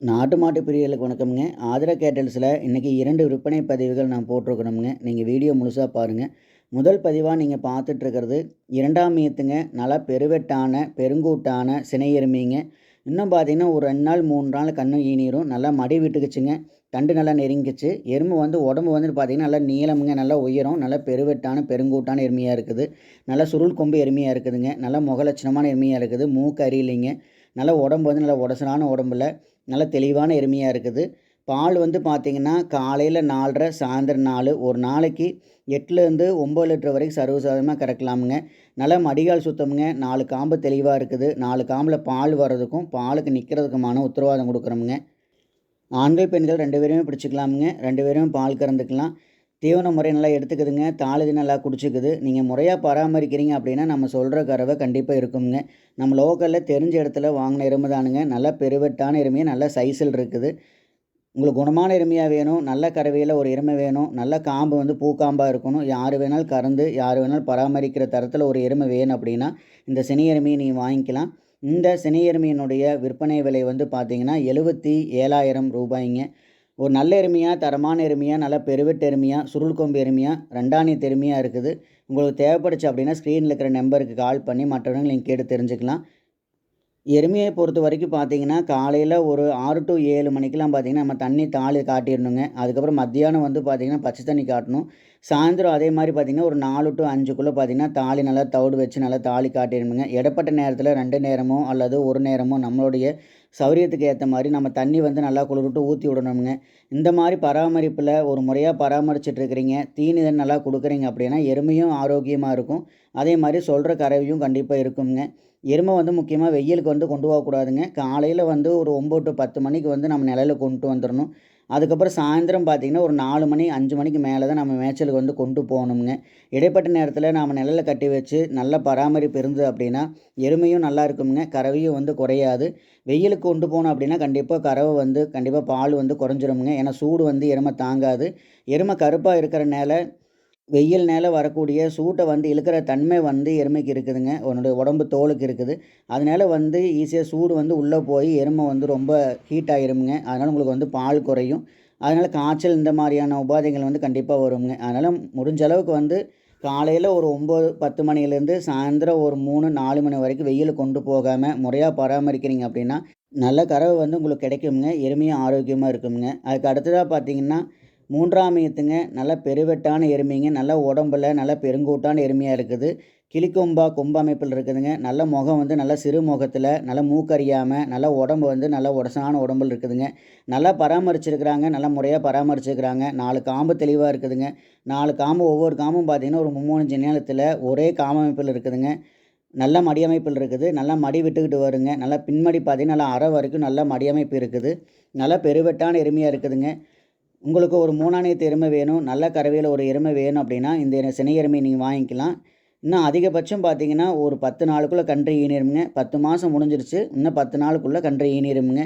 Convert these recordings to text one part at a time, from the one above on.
நாட்டு மாட்டு பிரியர்களுக்கு வணக்கம்ங்க. ஆதிரா கேட்டல்ஸில் இன்றைக்கி இரண்டு விற்பனை பதிவுகள் நான் போட்டிருக்கணுங்க நீங்கள் வீடியோ முழுசாக பாருங்கள் முதல் பதிவாக நீங்கள் பார்த்துட்ருக்கிறது இரண்டாம் ஈத்துங்க நல்லா பெருவெட்டான பெருங்கூட்டான சினை இன்னும் பார்த்தீங்கன்னா ஒரு ரெண்டு நாள் மூணு நாள் கண்ணு ஈனிரும். நல்லா மடி விட்டுக்குச்சுங்க. தண்டு நல்லா நெருங்கிச்சு. எறும்பு வந்து உடம்பு வந்துட்டு பார்த்திங்கன்னா நல்லா நீளமுங்க நல்லா உயரம். நல்லா பெருவெட்டான பெருங்கூட்டான எருமையாக இருக்குது. நல்லா சுருள் கொம்பு எருமையாக இருக்குதுங்க. நல்லா முகலட்சணமான எருமையாக இருக்குது. மூக்கு அறியிலைங்க நல்லா உடம்பு வந்து நல்லா உடசலான உடம்புல. நல்ல தெளிவான எருமையாக இருக்குது. பால் வந்து பார்த்திங்கன்னா காலையில் நாலரை சாயந்தரம் நாலு ஒரு நாளைக்கு எட்டுலேருந்து ஒம்பது லிட்டர் வரைக்கும் சர்வசாதாரணமாக கறக்கலாமுங்க. நல்லா மடிகால் சுத்தமுங்க. நாலு காம்பு தெளிவாக இருக்குது. நாலு காம்பில் பால் வர்றதுக்கும் பாலுக்கு நிற்கிறதுக்குமான உத்தரவாதம் கொடுக்குறோமுங்க. ஆண்கள் பெண்கள் ரெண்டு பேருமே பிடிச்சிக்கலாமுங்க. ரெண்டு பேரும் பால் கறந்துக்கலாம். தீவன முறை நல்லா எடுத்துக்குதுங்க. தாளுதி நல்லா குடிச்சிக்குது. நீங்கள் முறையாக பராமரிக்கிறீங்க அப்படின்னா நம்ம சொல்கிற கறவை கண்டிப்பாக இருக்குங்க. நம்ம லோக்கலில் தெரிஞ்ச இடத்துல வாங்கின எருமை தானுங்க. நல்லா பெருவெட்டான எருமையாக நல்ல சைஸில் இருக்குது. உங்களுக்கு குணமான எருமையாக வேணும். நல்ல கறவையில் ஒரு எருமை வேணும். நல்ல காம்பு வந்து பூக்காம்பாக இருக்கணும். யார் வேணாலும் கறந்து யார் வேணாலும் பராமரிக்கிற தரத்தில் ஒரு எருமை வேணும் அப்படின்னா இந்த சினி எருமையை நீங்கள் வாங்கிக்கலாம். இந்த சினி எருமையினுடைய விற்பனை விலை வந்து பார்த்திங்கன்னா எழுபத்தி ஏழாயிரம் ரூபாய்ங்க. ஒரு நல்ல எருமையாக தரமான எருமையாக நல்ல பெருவெட்டு எருமையாக சுருள் கொம்பு எருமையாக ரெண்டாணியத்து எருமையாக இருக்குது. உங்களுக்கு தேவைப்படுச்சு அப்படின்னா ஸ்க்ரீனில் இருக்கிற நம்பருக்கு கால் பண்ணி மற்றவங்க நீங்கள் கேட்டு தெரிஞ்சுக்கலாம். எருமையை பொறுத்த வரைக்கும் பார்த்தீங்கன்னா காலையில் ஒரு ஆறு டு ஏழு மணிக்கெலாம் பார்த்தீங்கன்னா நம்ம தண்ணி தாளி காட்டிடணுங்க. அதுக்கப்புறம் மத்தியானம் வந்து பார்த்திங்கன்னா பச்சை தண்ணி காட்டணும். சாயந்தரம் அதே மாதிரி பார்த்திங்கன்னா ஒரு நாலு டு அஞ்சுக்குள்ளே பார்த்திங்கன்னா தாலி நல்லா தவிடு வச்சு நல்லா தாலி காட்டிடணுங்க இடப்பட்ட நேரத்தில் ரெண்டு நேரமோ அல்லது ஒரு நேரமோ நம்மளுடைய சௌரியத்துக்கு ஏற்ற மாதிரி நம்ம தண்ணி வந்து நல்லா குளிர்விட்டு ஊற்றி விடணுங்க இந்த மாதிரி பராமரிப்பில் ஒரு முறையாக பராமரிச்சுட்டு இருக்கிறீங்க தீனி நல்லா கொடுக்குறீங்க அப்படின்னா எருமையும் ஆரோக்கியமாக இருக்கும். அதே மாதிரி சொல்கிற கறவையும் கண்டிப்பாக இருக்குங்க எருமை வந்து முக்கியமாக வெயிலுக்கு வந்து கொண்டு போகக்கூடாதுங்க. காலையில் வந்து ஒரு ஒம்பது டு பத்து மணிக்கு வந்து நம்ம நிலையில் கொண்டு வந்துடணும். அதுக்கப்புறம் சாயந்தரம் பார்த்திங்கன்னா ஒரு நாலு மணி அஞ்சு மணிக்கு மேலே தான் நம்ம மேய்ச்சலுக்கு வந்து கொண்டு போகணுங்க இடைப்பட்ட நேரத்தில் நாம் நிழலில் கட்டி வச்சு நல்ல பராமரிப்பு இருந்தது அப்படின்னா எருமையும் நல்லா இருக்குங்க கறவையும் வந்து குறையாது. வெயிலுக்கு கொண்டு போனோம் அப்படின்னா கண்டிப்பாக கறவை வந்து கண்டிப்பாக பால் வந்து குறைஞ்சிருமுங்க. ஏன்னா சூடு வந்து எருமை தாங்காது. எருமை கருப்பாக இருக்கிறனால வெயில் நேரம் வரக்கூடிய சூட்டை வந்து இழுக்கிற தன்மை வந்து எருமைக்கு இருக்குதுங்க. உன்னோட உடம்பு தோலுக்கு இருக்குது. அதனால் வந்து ஈஸியாக சூடு வந்து உள்ளே போய் எருமை வந்து ரொம்ப ஹீட் ஆகிருமுங்க அதனால் உங்களுக்கு வந்து பால் குறையும். அதனால் காய்ச்சல் இந்த மாதிரியான உபாதைகள் வந்து கண்டிப்பாக வருங்க அதனால் முடிஞ்ச அளவுக்கு வந்து காலையில் ஒரு ஒம்பது பத்து மணிலேருந்து சாயந்தரம் ஒரு மூணு நாலு மணி வரைக்கும் வெயில் கொண்டு போகாமல் முறையாக பராமரிக்கிறீங்க அப்படின்னா நல்ல கறவை வந்து உங்களுக்கு கிடைக்குங்க. எருமையும் ஆரோக்கியமாக இருக்குங்க. அதுக்கு அடுத்ததாக பார்த்தீங்கன்னா மூன்றாம் ஈத்துங்க நல்ல பெருவெட்டான எருமைங்க நல்ல உடம்புல நல்ல பெருங்கூட்டான எருமையாக இருக்குது. கிளிக்கொம்பா கொம்பு அமைப்பில் இருக்குதுங்க. நல்ல முகம் வந்து நல்ல சிறு முகத்தில் நல்ல மூக்கறியாமல் நல்ல உடம்பு வந்து நல்ல உடசான உடம்பில் இருக்குதுங்க. நல்லா பராமரிச்சிருக்கிறாங்க நல்ல முறையாக பராமரிச்சிருக்கிறாங்க. நாலு காம்பு தெளிவாக இருக்குதுங்க. நாலு காம்பு ஒவ்வொரு காம்பும் பார்த்திங்கன்னா ஒரு மூணு நேரத்தில் ஒரே காமமைப்பில் இருக்குதுங்க. நல்ல மடி அமைப்பில் இருக்குது. நல்லா மடி விட்டுக்கிட்டு வருங்க. நல்லா பின்மடி பார்த்திங்கன்னா நல்லா அரை வரைக்கும் நல்ல மடி அமைப்பு இருக்குது. நல்லா பெருவெட்டான எருமையாக இருக்குதுங்க. உங்களுக்கு ஒரு மூணாணியத்து எருமை வேணும் நல்ல கறவையில் ஒரு எருமை வேணும் அப்படின்னா இந்த சினை எருமை நீங்கள் வாங்கிக்கலாம். இன்னும் அதிகபட்சம் பார்த்தீங்கன்னா ஒரு பத்து நாளுக்குள்ளே கன்று ஈனிருமுங்க. பத்து மாதம் முடிஞ்சிருச்சு இன்னும் பத்து நாளுக்குள்ளே கன்று ஈனிருமுங்க.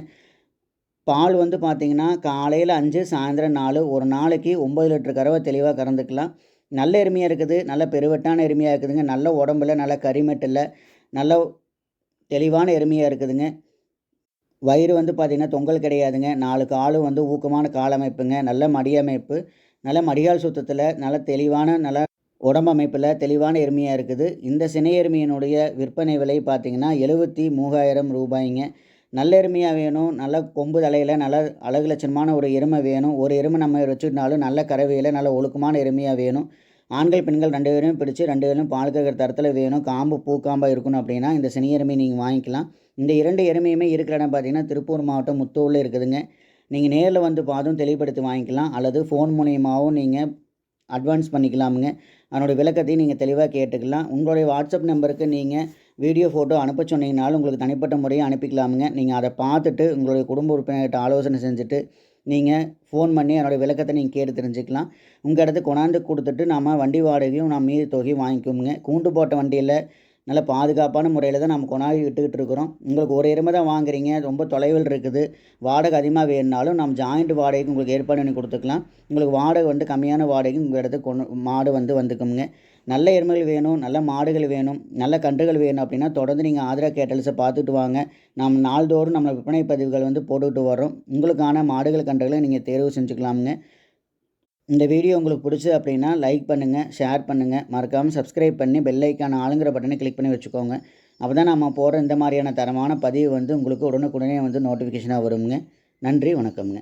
பால் வந்து பார்த்திங்கன்னா காலையில் அஞ்சு சாயந்தரம் நாலு ஒரு நாளைக்கு ஒம்பது லிட்டர் கறவை தெளிவாக கறந்துக்கலாம். நல்ல எருமையாக இருக்குது நல்ல பெருவெட்டான எருமையாக இருக்குதுங்க. நல்ல உடம்புல நல்ல கரிமெட்டில் நல்ல தெளிவான எருமையாக இருக்குதுங்க. வயிறு வந்து பார்த்திங்கன்னா தொங்கல் கிடையாதுங்க. நாலு காலும் வந்து ஊக்கமான காலமைப்புங்க. நல்ல மடியமைப்பு நல்ல மடிகால் சுத்தத்தில் நல்ல தெளிவான நல்ல உடம்பு அமைப்பில் தெளிவான எருமையாக இருக்குது. இந்த சினை எருமையினுடைய விற்பனை விலை பார்த்திங்கன்னா எழுபத்தி மூவாயிரம் ரூபாய்ங்க. நல்ல எருமையாக வேணும். நல்ல கொம்பு தலையில் நல்ல அழகு லட்சணமான ஒரு எருமை வேணும். ஒரு எருமை நம்ம வச்சுருந்தாலும் நல்ல கறவையில் நல்ல ஒழுக்கமான எருமையாக வேணும். ஆண்கள் பெண்கள் ரெண்டு பேரும் பிடிச்சி ரெண்டு பேரும் பால் கறக்கிற தரத்தில் வேணும். காம்பு பூக்காம்பாக இருக்கணும் அப்படின்னா இந்த சினை எருமையை நீங்கள் வாங்கிக்கலாம். இந்த இரண்டு எருமையுமே இருக்கிற இடம் பார்த்தீங்கன்னா திருப்பூர் மாவட்டம் முத்தூரில் இருக்குதுங்க. நீங்கள் நேரில் வந்து பார்த்தும் தெளிவுபடுத்தி வாங்கிக்கலாம். அல்லது ஃபோன் மூலியமாகவும் நீங்கள் அட்வான்ஸ் பண்ணிக்கலாமுங்க. அதனுடைய விளக்கத்தையும் நீங்கள் தெளிவாக கேட்டுக்கலாம். உங்களுடைய வாட்ஸ்அப் நம்பருக்கு நீங்கள் வீடியோ ஃபோட்டோ அனுப்ப சொன்னீங்கனாலும் உங்களுக்கு தனிப்பட்ட முறையை அனுப்பிக்கலாமுங்க. நீங்கள் அதை பார்த்துட்டு உங்களுடைய குடும்ப உறுப்பினர்கிட்ட ஆலோசனை செஞ்சுட்டு நீங்கள் ஃபோன் பண்ணி என்னோடய விளக்கத்தை நீங்கள் கேட்டு தெரிஞ்சுக்கலாம். உங்கள் இடத்துக்கு கொண்டாந்து கொடுத்துட்டு நாம் வண்டி வாடகையும் நான் மீதி தொகையும் வாங்கிக்கோங்க கூண்டு போட்ட வண்டியில் நல்ல பாதுகாப்பான முறையில் தான் நம்ம கொண்டாடி விட்டுக்கிட்டு இருக்கிறோம். உங்களுக்கு ஒரு எருமை தான் வாங்குறீங்க. ரொம்ப தொலைவில் இருக்குது. வாடகை அதிகமாக வேணுனாலும் நம்ம ஜாயிண்ட் வாடகைக்கு உங்களுக்கு ஏற்பாடு பண்ணி கொடுத்துக்கலாம். உங்களுக்கு வாடகை வந்து கம்மியான வாடகைக்கு உங்கள் இடத்துக்கு கொண்டு மாடு வந்து வந்துக்குங்க நல்ல எருமைகள் வேணும் நல்ல மாடுகள் வேணும் நல்ல கன்றுகள் வேணும் அப்படின்னா தொடர்ந்து நீங்கள் ஆதரா கேட்டல்ஸை பார்த்துட்டு வாங்க. நம்ம நாள்தோறும் நம்ம விற்பனை பதிவுகள் வந்து போட்டுக்கிட்டு வரோம் உங்களுக்கான மாடுகள் கன்றுகளை நீங்கள் தேர்வு செஞ்சுக்கலாமுங்க. இந்த வீடியோ உங்களுக்கு பிடிச்சது அப்படின்னா லைக் பண்ணுங்கள் ஷேர் பண்ணுங்கள் மறக்காமல் சப்ஸ்கிரைப் பண்ணி பெல் ஐக்கான ஆளுங்கிற பட்டனை கிளிக் பண்ணி வச்சுக்கோங்க. அப்போ தான் நம்ம போடுற இந்த மாதிரியான தரமான பதிவு வந்து உங்களுக்கு உடனுக்குடனே வந்து நோட்டிஃபிகேஷனாக வருங்க. நன்றி வணக்கம்ங்க.